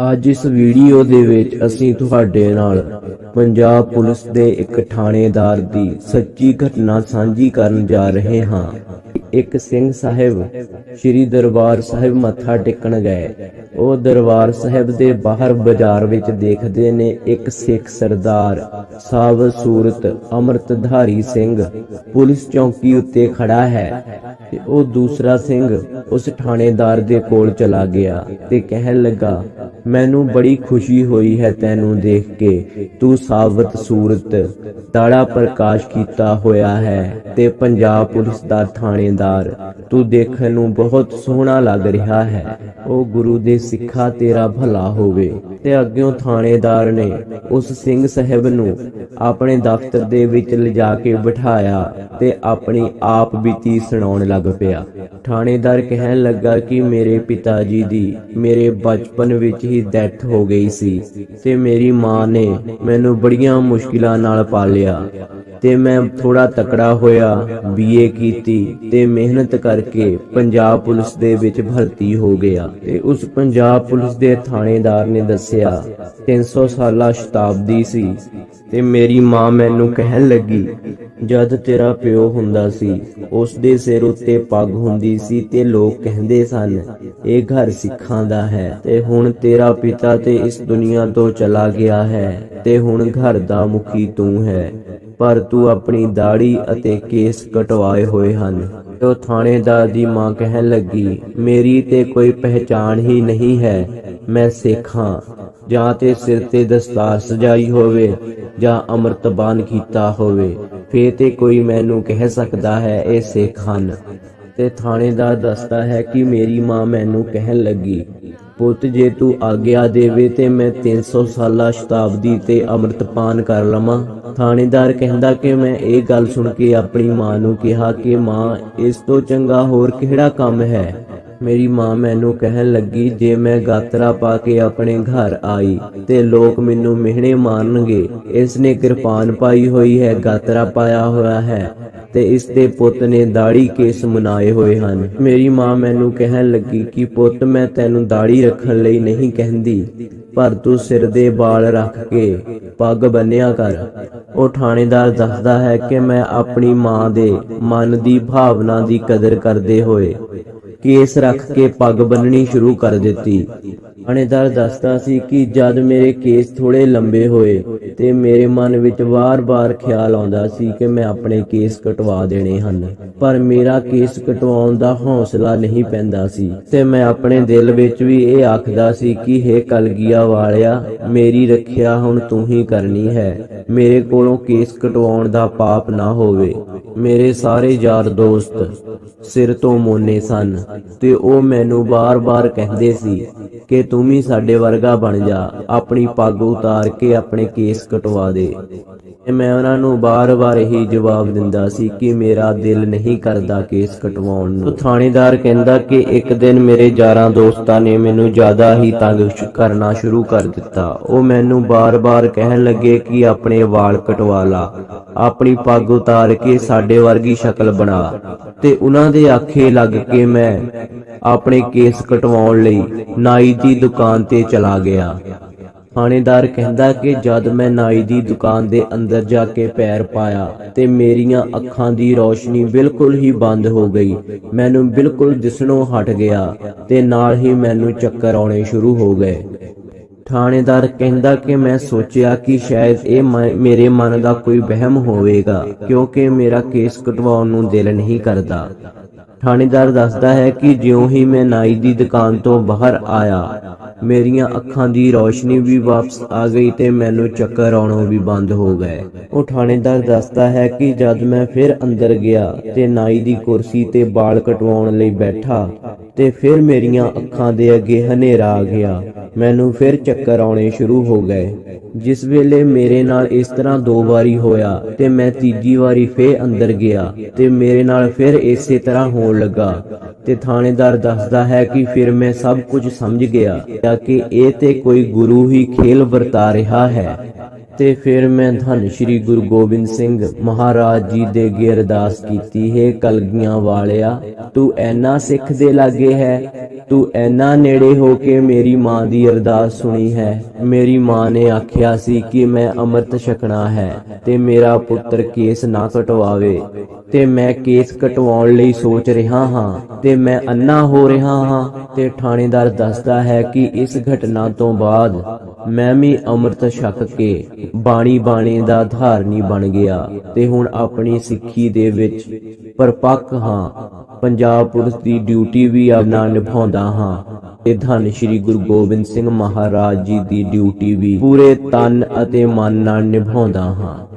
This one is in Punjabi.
ਅੱਜ ਇਸ ਵੀਡੀਓ ਦੇ ਵਿੱਚ ਅਸੀਂ ਤੁਹਾਡੇ ਨਾਲ ਪੰਜਾਬ ਪੁਲਿਸ ਦੇ ਇੱਕ ਥਾਣੇਦਾਰ ਦੀ ਸੱਚੀ ਘਟਨਾ ਸਾਂਝੀ ਕਰਨ ਜਾ ਰਹੇ ਹਾਂ। ਇੱਕ ਸਿੰਘ ਸਾਹਿਬ ਸ੍ਰੀ ਦਰਬਾਰ ਸਾਹਿਬ ਮੱਥਾ ਟੇਕਣ ਗਏ। ਉਹ ਦਰਬਾਰ ਸਾਹਿਬ ਦੇ ਬਾਹਰ ਬਾਜ਼ਾਰ ਵਿੱਚ ਦੇਖਦੇ ਨੇ ਇੱਕ ਸਿੱਖ ਸਰਦਾਰ, ਸਾਵ ਸੂਰਤ ਅੰਮ੍ਰਿਤਧਾਰੀ ਸਿੰਘ, ਪੁਲਿਸ ਚੌਕੀ ਉੱਤੇ ਖੜਾ ਹੈ ਤੇ ਉਹ ਦੂਸਰਾ ਸਿੰਘ ਉਸ ਥਾਣੇਦਾਰ ਦੇ ਕੋਲ ਚਲਾ ਗਿਆ ਤੇ ਕਹਿਣ ਲੱਗਾ, ਮੈਨੂੰ ਬੜੀ ਖੁਸ਼ੀ ਹੋਈ ਹੈ ਤੈਨੂੰ ਦੇਖ ਕੇ। ਤੂੰ ਸਾਵਤ ਸੂਰਤ, ਦਾੜਾ ਪ੍ਰਕਾਸ਼ ਕੀਤਾ ਹੋਇਆ ਹੈ ਤੇ ਪੰਜਾਬ ਪੁਲਿਸ ਦਾ ਥਾਣੇਦਾਰ ਤੂੰ ਦੇਖਣ ਨੂੰ ਬਹੁਤ ਸੋਹਣਾ ਲੱਗ ਰਿਹਾ ਹੈ। ਉਹ ਗੁਰੂ ਦੇ ਸਿੱਖਾ, ਤੇਰਾ ਭਲਾ ਹੋਵੇ। ਤੇ ਅੱਗਿਓਂ ਥਾਣੇਦਾਰ ਨੇ ਉਸ ਸਿੰਘ ਸਾਹਿਬ ਨੂੰ ਆਪਣੇ ਦਫ਼ਤਰ ਦੇ ਵਿੱਚ ਲਿਜਾ ਕੇ ਬਿਠਾਇਆ ਤੇ ਆਪਣੀ ਆਪ ਬੀਤੀ ਸੁਣਾਉਣ ਲੱਗ ਪਿਆ। ਥਾਣੇਦਾਰ ਕਹਿਣ ਲੱਗਾ ਕਿ ਮੇਰੇ ਪਿਤਾ ਜੀ ਦੀ ਮੇਰੇ ਬਚਪਨ ਵਿੱਚ ਹੀ ਡੈਥ ਹੋ ਗਈ ਸੀ ਤੇ ਮੇਰੀ ਮਾਂ ਨੇ ਮੈਨੂੰ ਬੜੀਆਂ ਮੁਸ਼ਕਿਲਾਂ ਨਾਲ ਪਾਲਿਆ ਤੇ ਮੈਂ ਥੋੜਾ ਤਕੜਾ ਹੋਇਆ, ਬੀਏ ਕੀਤੀ ਤੇ ਮਿਹਨਤ ਕਰਕੇ ਪੰਜਾਬ ਪੁਲਿਸ ਦੇ ਵਿੱਚ ਭਰਤੀ ਹੋ ਗਿਆ ਤੇ ਉਸ ਪੰਜਾਬ ਪੁਲਿਸ ਦੇ ਥਾਣੇਦਾਰ ਨੇ ਦੱਸਿਆ 300 ਸਾਲਾ ਸ਼ਤਾਬਦੀ ਸੀ ਤੇ ਮੇਰੀ ਮਾਂ ਮੈਨੂੰ ਕਹਿਣ ਲੱਗੀ, ਜਦ ਤੇਰਾ ਪਿਓ ਹੁੰਦਾ ਸੀ, ਉਸ ਦੇ ਸਿਰ ਉੱਤੇ ਪੱਗ ਹੁੰਦੀ ਸੀ ਤੇ ਲੋਕ ਕਹਿੰਦੇ ਸਨ, ਇਹ ਘਰ ਸਿੱਖਾਂ ਦਾ ਹੈ ਤੇ ਹੁਣ ਤੇਰਾ ਪਿਤਾ ਤੇ ਇਸ ਦੁਨੀਆ ਤੋਂ ਚਲਾ ਗਿਆ ਹੈ ਤੇ ਹੁਣ ਘਰ ਦਾ ਮੁਖੀ ਤੂੰ ਹੈ। ਪਰ ਤੂੰ ਆਪਣੀ ਦਾੜੀ ਅਤੇ ਕੇਸ ਕਟਵਾਏ ਹੋਏ ਹਨ। ਉਹ ਥਾਣੇਦਾਰ ਦੀ ਮਾਂ ਕਹਿਣ ਲੱਗੀ, ਮੇਰੀ ਤੇ ਕੋਈ ਪਹਿਚਾਣ ਹੀ ਨਹੀਂ ਹੈ। ਮੈਂ ਸਿੱਖ। ਹਾਂ ਜਾਂ ਤੇ ਸਿਰ ਤੇ ਦਸਤਾਰ ਸਜਾਈ ਹੋਵੇ, ਜਾਂ ਅੰਮ੍ਰਿਤਬਾਨ ਕੀਤਾ ਹੋਵੇ। ਫੇਰ ਤੇ ਕੋਈ ਮੈਨੂੰ ਕਹਿ ਸਕਦਾ ਹੈ, ਇਹ ਸਿੱਖ ਹਨ। ਤੇ ਥਾਣੇਦਾਰ ਦੱਸਦਾ ਹੈ ਕਿ ਮੇਰੀ ਮਾਂ ਮੈਨੂੰ ਕਹਿਣ ਲੱਗੀ, ਪੁੱਤ, ਜੇ ਤੂੰ ਆਗਿਆ ਦੇਵੇ ਤੇ ਮੈਂ 300 ਸਾਲਾ ਸ਼ਤਾਬਦੀ ਤੇ ਅੰਮ੍ਰਿਤਪਾਨ ਕਰ ਲਵਾਂ। ਥਾਣੇਦਾਰ ਕਹਿੰਦਾ ਕਿ ਮੈਂ ਇਹ ਗੱਲ ਸੁਣ ਕੇ ਆਪਣੀ ਮਾਂ ਨੂੰ ਕਿਹਾ ਕਿ ਮਾਂ, ਇਸ ਤੋਂ ਚੰਗਾ ਹੋਰ ਕਿਹੜਾ ਕੰਮ ਹੈ? ਮੇਰੀ ਮਾਂ ਮੈਨੂੰ ਕਹਿਣ ਲੱਗੀ, ਜੇ ਮੈਂ ਗਾਤਰਾ ਪਾ ਕੇ ਆਪਣੇ ਘਰ ਆਈ ਤੇ ਲੋਕ ਮੈਨੂੰ ਮਿਹਣੇ ਮਾਰਨਗੇ, ਇਸ ਨੇ ਕਿਰਪਾਨ ਪਾਈ ਹੋਈ ਹੈ, ਗਾਤਰਾ ਪਾਇਆ ਹੋਇਆ ਹੈ ਤੇ ਇਸ ਦੇ ਪੁੱਤ ਨੇ ਦਾੜੀ ਕੇਸ ਮਨਾਏ ਹੋਏ ਹਨ। ਮੇਰੀ ਮਾਂ ਮੈਨੂੰ ਕਹਿਣ ਲੱਗੀ ਕਿ ਪੁੱਤ, ਮੈਂ ਤੈਨੂੰ ਦਾੜੀ ਰੱਖਣ ਲਈ ਨਹੀਂ ਕਹਿੰਦੀ, ਪਰ ਤੂੰ ਸਿਰ ਦੇ ਵਾਲ ਰੱਖ ਕੇ ਪੱਗ ਬੰਨਿਆ ਕਰ। ਉਹ ਥਾਣੇਦਾਰ ਦੱਸਦਾ ਹੈ ਕਿ ਮੈਂ ਆਪਣੀ ਮਾਂ ਦੇ ਮਨ ਦੀ ਭਾਵਨਾ ਦੀ ਕਦਰ ਕਰਦੇ ਹੋਏ ਕੇਸ ਰੱਖ ਕੇ ਪੱਗ ਬੰਨਣੀ ਸ਼ੁਰੂ ਕਰ ਦਿੱਤੀ। ਥਾਣੇਦਾਰ ਦੱਸਦਾ ਸੀ ਕਿ ਜਦ ਮੇਰੇ ਕੇਸ ਥੋੜੇ ਲੰਬੇ ਹੋਏ ਤੇ ਮੇਰੇ ਮਨ ਵਿੱਚ ਵਾਰ-ਵਾਰ ਖਿਆਲ ਆਉਂਦਾ ਸੀ ਕਿ ਮੈਂ ਆਪਣੇ ਕੇਸ ਕਟਵਾ ਦੇਣੇ ਹਨ, ਪਰ ਮੇਰਾ ਕੇਸ ਕਟਵਾਉਣ ਦਾ ਹੌਸਲਾ ਨਹੀਂ ਪੈਂਦਾ ਸੀ ਤੇ ਮੈਂ ਆਪਣੇ ਦਿਲ ਵਿੱਚ ਵੀ ਇਹ ਆਖਦਾ ਸੀ ਕਿ ਹੇ ਕਲਗੀਆ ਵਾਲਿਆ, ਮੇਰੀ ਰੱਖਿਆ ਹੁਣ ਤੂੰ ਹੀ ਕਰਨੀ ਹੈ। ਮੇਰੇ ਕੋਲੋਂ ਕੇਸ ਕਟਵਾਉਣ ਦਾ ਪਾਪ ਨਾ ਹੋਵੇ। ਮੇਰੇ ਸਾਰੇ ਯਾਰ ਦੋਸਤ ਸਿਰ ਤੋਂ ਮੋਨੇ ਸਨ ਤੇ ਉਹ ਮੈਨੂੰ ਬਾਰ-ਬਾਰ ਕਹਿੰਦੇ ਸੀ ਕਿ ਤੂੰ ਵੀ ਸਾਡੇ ਵਰਗਾ ਬਣ ਜਾ, ਆਪਣੀ ਪੱਗ ਉਤਾਰ ਕੇ ਆਪਣੇ ਕੇਸ ਕਟਵਾ ਦੇ। ਮੈਂ ਉਹਨਾਂ ਨੂੰ ਬਾਰ-ਬਾਰ ਇਹੀ ਜਵਾਬ ਦਿੰਦਾ ਸੀ ਕਿ ਮੇਰਾ ਦਿਲ ਨਹੀਂ ਕਰਦਾ ਕੇਸ ਕਟਵਾਉਣ ਨੂੰ। ਥਾਣੇਦਾਰ ਕਹਿੰਦਾ ਕਿ ਇੱਕ ਦਿਨ ਮੇਰੇ ਯਾਰਾਂ ਦੋਸਤਾਂ ਨੇ ਮੈਨੂੰ ਜ਼ਿਆਦਾ ਹੀ ਤੰਗ ਕਰਨਾ ਸ਼ੁਰੂ ਕਰ ਦਿੱਤਾ। ਉਹ ਮੈਨੂੰ ਬਾਰ-ਬਾਰ ਕਹਿਣ ਲੱਗੇ ਕਿ ਆਪਣੇ ਵਾਲ ਕਟਵਾ ਲਾ, ਆਪਣੀ ਪੱਗ ਉਤਾਰ ਕੇ ਸਾਡੇ ਵਰਗੀ ਸ਼ਕਲ ਬਣਾ। ਤੇ ਉਹਨਾਂ ਦੇ ਆਖੇ ਲੱਗ ਕੇ ਮੈਂ ਆਪਣੇ ਕੇਸ ਕਟਵਾਉਣ ਲਈ ਨਾਈ ਦੀ ਦੁਕਾਨ ਤੇ ਚਲਾ ਗਿਆ। ਥਾਣੇਦਾਰ ਕਹਿੰਦਾ ਕਿ ਜਦ ਮੈਂ ਨਾਈ ਦੀ ਦੁਕਾਨ ਦੇ ਅੰਦਰ ਜਾ ਕੇ ਪੈਰ ਪਾਇਆ ਤੇ ਮੇਰੀਆਂ ਅੱਖਾਂ ਦੀ ਰੌਸ਼ਨੀ ਬਿਲਕੁਲ ਹੀ ਬੰਦ ਹੋ ਗਈ। ਮੈਨੂੰ ਬਿਲਕੁਲ ਦਿਸਣੋਂ ਹਟ ਗਿਆ ਤੇ ਨਾਲ ਹੀ ਮੈਨੂੰ ਚੱਕਰ ਆਉਣੇ ਸ਼ੁਰੂ ਹੋ ਗਏ। ਥਾਣੇਦਾਰ ਕਹਿੰਦਾ ਕਿ ਮੈਂ ਸੋਚਿਆ ਕਿ ਸ਼ਾਇਦ ਇਹ ਮੇਰੇ ਮਨ ਦਾ ਕੋਈ ਵਹਿਮ ਹੋਵੇਗਾ, ਕਿਉਂਕਿ ਮੇਰਾ ਕੇਸ ਕਟਵਾਉਣ ਨੂੰ ਦਿਲ ਨਹੀਂ ਕਰਦਾ। ਥਾਣੇਦਾਰ ਦੱਸਦਾ ਹੈ ਕਿ ਜਿਉਂ ਹੀ ਮੈਂ ਨਾਈ ਦੀ ਦੁਕਾਨ ਤੋਂ ਬਾਹਰ ਆਇਆ, ਮੇਰੀਆਂ ਅੱਖਾਂ ਦੀ ਰੌਸ਼ਨੀ ਵੀ ਵਾਪਸ ਆ ਗਈ ਤੇ ਮੈਨੂੰ ਚੱਕਰ ਆਉਣੋਂ ਵੀ ਬੰਦ ਹੋ ਗਏ। ਉਹ ਥਾਣੇਦਾਰ ਦੱਸਦਾ ਹੈ ਕਿ ਜਦ ਮੈਂ ਫਿਰ ਅੰਦਰ ਗਿਆ ਤੇ ਨਾਈ ਦੀ ਕੁਰਸੀ ਤੇ ਵਾਲ ਕਟਵਾਉਣ ਲਈ ਬੈਠਾ ਤੇ ਫਿਰ ਮੇਰੀਆਂ ਅੱਖਾਂ ਦੇ ਅੱਗੇ ਹਨੇਰਾ ਆ ਗਿਆ, ਮੈਨੂੰ ਫਿਰ ਚੱਕਰ ਆਉਣੇ ਸ਼ੁਰੂ ਹੋ ਗਏ। ਜਿਸ ਵੇਲੇ ਮੇਰੇ ਨਾਲ ਇਸ ਤਰ੍ਹਾਂ ਦੋ ਵਾਰੀ ਹੋਇਆ ਤੇ ਮੈਂ ਤੀਜੀ ਵਾਰੀ ਫੇਰ ਅੰਦਰ ਗਿਆ ਤੇ ਮੇਰੇ ਨਾਲ ਫਿਰ ਇਸੇ ਤਰ੍ਹਾਂ ਹੋਣ ਲੱਗਾ ਤੇ ਥਾਣੇਦਾਰ ਦੱਸਦਾ ਹੈ ਕਿ ਫਿਰ ਮੈਂ ਸਭ ਕੁਝ ਸਮਝ ਗਿਆ ਕਿ ਇਹ ਤੇ ਕੋਈ ਗੁਰੂ ਹੀ ਖੇਲ ਵਰਤਾ ਰਿਹਾ ਹੈ। ਤੇ ਫਿਰ ਮੈਂ ਧੰਨ ਸ਼੍ਰੀ ਗੁਰੂ ਗੋਬਿੰਦ ਸਿੰਘ ਮਹਾਰਾਜ ਜੀ ਦੇ ਅੱਗੇ ਅਰਦਾਸ ਕੀਤੀ, ਹੈ ਕਲਗੀਆਂ ਵਾਲਿਆ, ਤੂੰ ਐਨਾ ਸਿੱਖ ਦੇ ਲਾਗੇ ਹੈ, ਤੂੰ ਐਨਾ ਨੇੜੇ ਹੋ ਕੇ ਮੇਰੀ ਮਾਂ ਦੀ ਅਰਦਾਸ ਸੁਣੀ ਹੈ, ਮੇਰੀ ਮਾਂ ਨੇ ਆਖਿਆ ਆਖਿਆ ਸੀ ਕਿ ਮੈਂ ਅੰਮ੍ਰਿਤ ਛਕਣਾ ਹੈ ਤੇ ਮੇਰਾ ਪੁੱਤਰ ਕੇਸ ਨਾ ਕਟਵਾਵੇ ਤੇ ਮੈਂ ਕੇਸ ਕਟਵਾਉਣ ਲਈ ਸੋਚ ਰਿਹਾ ਹਾਂ ਤੇ ਮੈਂ ਅੰਨਾ ਹੋ ਰਿਹਾ ਹਾਂ ਤੇ ਥਾਣੇਦਾਰ ਦੱਸਦਾ ਹੈ ਕਿ ਇਸ ਘਟਨਾ ਤੋਂ ਬਾਅਦ ਮੈਂ ਵੀ ਅੰਮ੍ਰਿਤ ਛਕ ਕੇ ਬਾਣੀ ਬਾਣੀ ਦਾ ਧਾਰਨੀ ਬਣ ਗਿਆ ਤੇ ਹੁਣ ਆਪਣੀ ਸਿੱਖੀ ਦੇ ਵਿੱਚ ਪਰਪੱਕ ਹਾਂ। ਪੰਜਾਬ ਪੁਲਿਸ ਦੀ ਡਿਊਟੀ ਵੀ ਆਪਣਾ ਨਿਭਾਉਂਦਾ ਹਾਂ। ਤੇ ਧੰਨ ਸ਼੍ਰੀ ਗੁਰੂ ਗੋਬਿੰਦ ਸਿੰਘ ਮਹਾਰਾਜ ਜੀ ਦੀ ਡਿਊਟੀ ਵੀ ਪੂਰੇ ਤਨ ਅਤੇ ਮਨ ਨਾਲ ਨਿਭਾਉਂਦਾ ਹਾਂ।